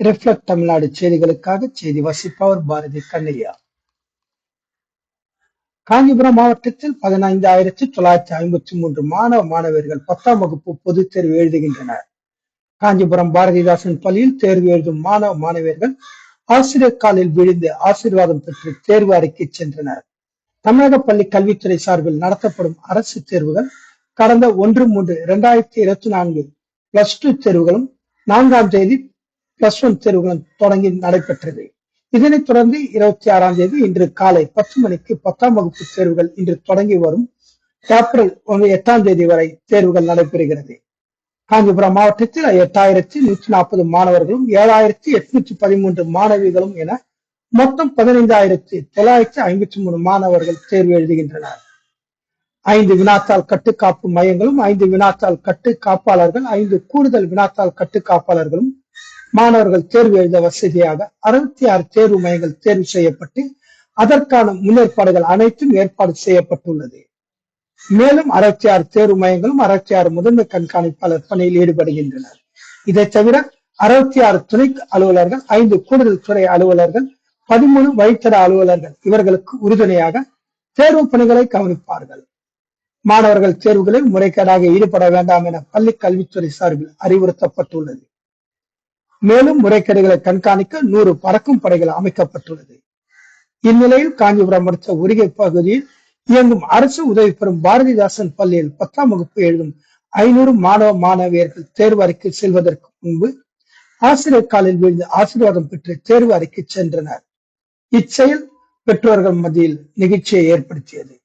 Reflect Tamil Nadu செய்திகளுக்காக செய்தி வசிப்பவர் பாரதி கண்ணையா காஞ்சிபுரம் மாவட்டத்தில் பதினைந்து ஆயிரத்தி தொள்ளாயிரத்தி ஐம்பத்தி மூன்று மாணவ மாணவர்கள் பத்தாம் வகுப்பு பொதுத் தேர்வு எழுதுகின்றனர். காஞ்சிபுரம் பாரதிதாசன் பள்ளியில் தேர்வு எழுதும் மாணவ மாணவியர்கள் ஆசிரியர் காலில் விழுந்து ஆசீர்வாதம் பெற்று தேர்வு அறைக்கு சென்றனர். தமிழக பள்ளி கல்வித்துறை சார்பில் நடத்தப்படும் அரசு தேர்வுகள் கடந்த ஒன்று மூன்று இரண்டாயிரத்தி இருபத்தி நான்கு பிளஸ் டூ தேர்வுகளும் நான்காம் தேதி பிளஸ் ஒன் தேர்வுகளும் தொடங்கி நடைபெற்றது. இதனைத் தொடர்ந்து இருபத்தி ஆறாம் தேதி இன்று காலை பத்து மணிக்கு பத்தாம் வகுப்பு தேர்வுகள் இன்று தொடங்கி வரும். ஏப்ரல் எட்டாம் தேதி வரை தேர்வுகள் நடைபெறுகிறது. காஞ்சிபுரம் மாவட்டத்தில் எட்டாயிரத்தி நூற்றி நாற்பது மாணவர்களும் ஏழாயிரத்தி எட்நூத்தி பதிமூன்று மாணவிகளும் என மொத்தம் பதினைந்தாயிரத்தி தொள்ளாயிரத்தி ஐம்பத்தி மூணு மாணவர்கள் தேர்வு எழுதுகின்றனர். ஐந்து வினாத்தாள் கட்டுக்காப்பு மையங்களும் ஐந்து வினாத்தாள் கட்டுக்காப்பாளர்கள் ஐந்து கூடுதல் வினாத்தாள் கட்டுக்காப்பாளர்களும் மாணவர்கள் தேர்வு எழுத வசதியாக அறுபத்தி ஆறு தேர்வு மையங்கள் தேர்வு செய்யப்பட்டு அதற்கான முன்னேற்பாடுகள் அனைத்தும் ஏற்பாடு செய்யப்பட்டுள்ளது. மேலும் அறுபத்தி ஆறு தேர்வு மையங்களும் அறுபத்தி ஆறு முதன்மை கண்காணிப்பாளர் பணியில் ஈடுபடுகின்றனர். இதை தவிர அறுபத்தி ஆறு துணை அலுவலர்கள் ஐந்து கூடுதல் துறை அலுவலர்கள் பதிமூணு வழித்தட அலுவலர்கள் இவர்களுக்கு உறுதுணையாக தேர்வு பணிகளை கவனிப்பார்கள். மாணவர்கள் தேர்வுகளில் முறைகேடாக ஈடுபட வேண்டாம் என பள்ளி கல்வித்துறை சார்பில் அறிவுறுத்தப்பட்டுள்ளது. மேலும் முறைகேடுகளை கண்காணிக்க நூறு பறக்கும் படைகள் அமைக்கப்பட்டுள்ளது. இந்நிலையில் காஞ்சிபுரம் அடுத்த உரிகை பகுதியில் இயங்கும் அரசு உதவி பெறும் பாரதிதாசன் பள்ளியில் பத்தாம் வகுப்பு எழுதும் ஐநூறு மாணவ மாணவியர்கள் தேர்வு அறைக்கு செல்வதற்கு முன்பு ஆசிரியர் காலில் விழுந்து ஆசீர்வாதம் பெற்று தேர்வு அறைக்கு சென்றனர். இச்செயல் பெற்றோர்கள் மத்தியில் நிகழ்ச்சியை ஏற்படுத்தியது.